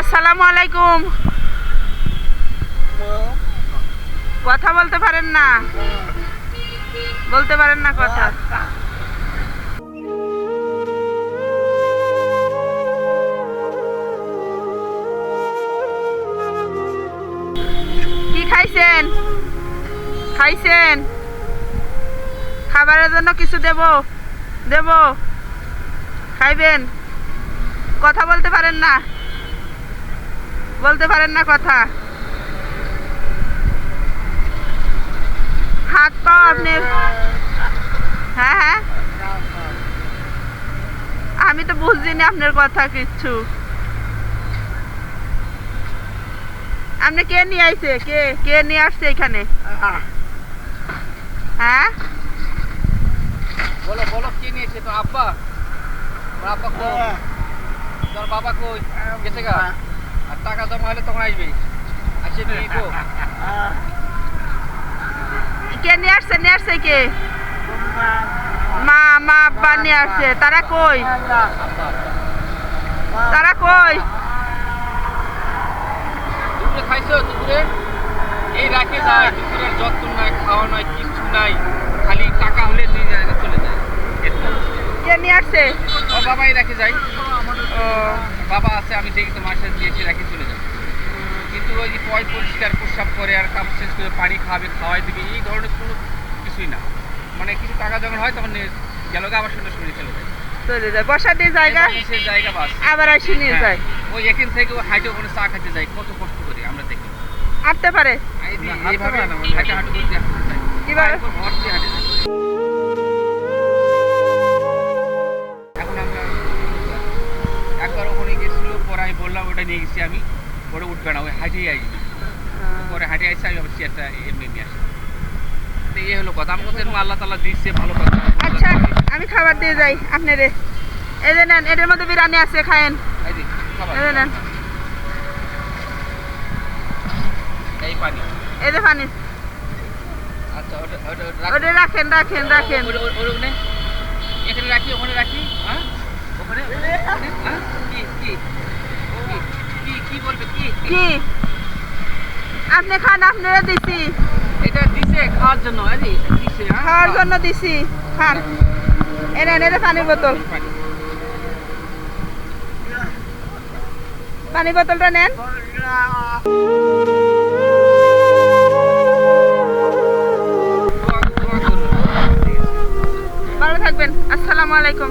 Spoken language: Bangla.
আসসালামু আলাইকুম। কথা বলতে পারেন না? বলতে পারেন না কথা। কি খাইছেন? খাইছেন? খাবারের জন্য কিছু দেব? দেব? খাইবেন? কথা বলতে পারেন না? বলতে পারেন না কথা। হাত পাও আপনি। হ্যাঁ হ্যাঁ। আমি তো বুঝছি না আপনার কথা কিচ্ছু। আপনি কে নিয়ে আইছে? কে কে নিয়ে আসছে এখানে? হ্যাঁ? বলো বলো কি নিয়েছে তো আব্বা? তোর আব্বা কই? তোর বাবা কই? গেছে গা? আর টাকা জমা হলে তখন আসবে। আসে কে নিয়ে আসছে নিয়ে আসছে কে? মা মা আব্বা নিয়ে আসছে। তারা কই? তারা কই? দুপুরে খাইছো? দুপুরে? এই রাখে যায় দুপুরের যত্ন নাই খাওয়া নাই নাই। খালি টাকা হলে নিয়ে যায় চলে যায়। কে নিয়ে আসছে? ও বাবাই রাখে ও বাবা। আছে আমি দেখি তো মাসে দিয়েছি রাখি চলে যাই কিন্তু ওই যে পয় পরিষ্কার প্রস্রাব করে আর কাপ শেষ করে পানি খাওয়াবে খাওয়াই দিবে এই ধরনের কোনো কিছুই না। মানে কিছু টাকা যখন হয় তখন গেল গা আবার শুনে শুনে চলে যায়। চলে যায়। বসার দিয়ে জায়গা? জায়গা বাস। আবার আসি নিয়ে হ্যাঁ, যায়। ওই এখান থেকে হাইটে ওখানে চা খাইতে যায় কত কষ্ট করে আমরা দেখি। আটতে পারে? এই এইভাবে হাঁটে হাঁটু করতে হাঁটতে যায়। বললাম ওটা নিয়ে গেছি আমি। পরে উঠবে না ওই হাঁটিয়ে আসবে। পরে হাঁটে আসছে আমি আবার চেয়ারটা এমনি নিয়ে আসি। তো এই হলো কথা। আমার কথা এরকম আল্লাহ তালা দিচ্ছে ভালো কথা। আচ্ছা আমি খাবার দিয়ে যাই আপনারে। এই যে নেন এটার মধ্যে বিরিয়ানি আছে খায়েন। এই যে, নেন। এই পানি। এই যে পানি। আচ্ছা ওটা ওটা ওটা রাখ- ওটা রাখেন রাখেন রাখেন। ওটা- ওটা- ওটা ওখানে? এখানে রাখি ওখানে রাখি? হ্যাঁ? ওখানে? হ্যাঁ? কি কি- কি কি বলবে কি? কি? আপনি খান আপনারা দিছি। এটা দিছে খাওয়ার জন্য যে, দিছে হ্যাঁ? খাওয়ার জন্য দিছি খান। এ নেন এটা পানির বোতল। পানি। পানি বোতলটা নেন। ভালো থাকবেন আসসালামু আলাইকুম।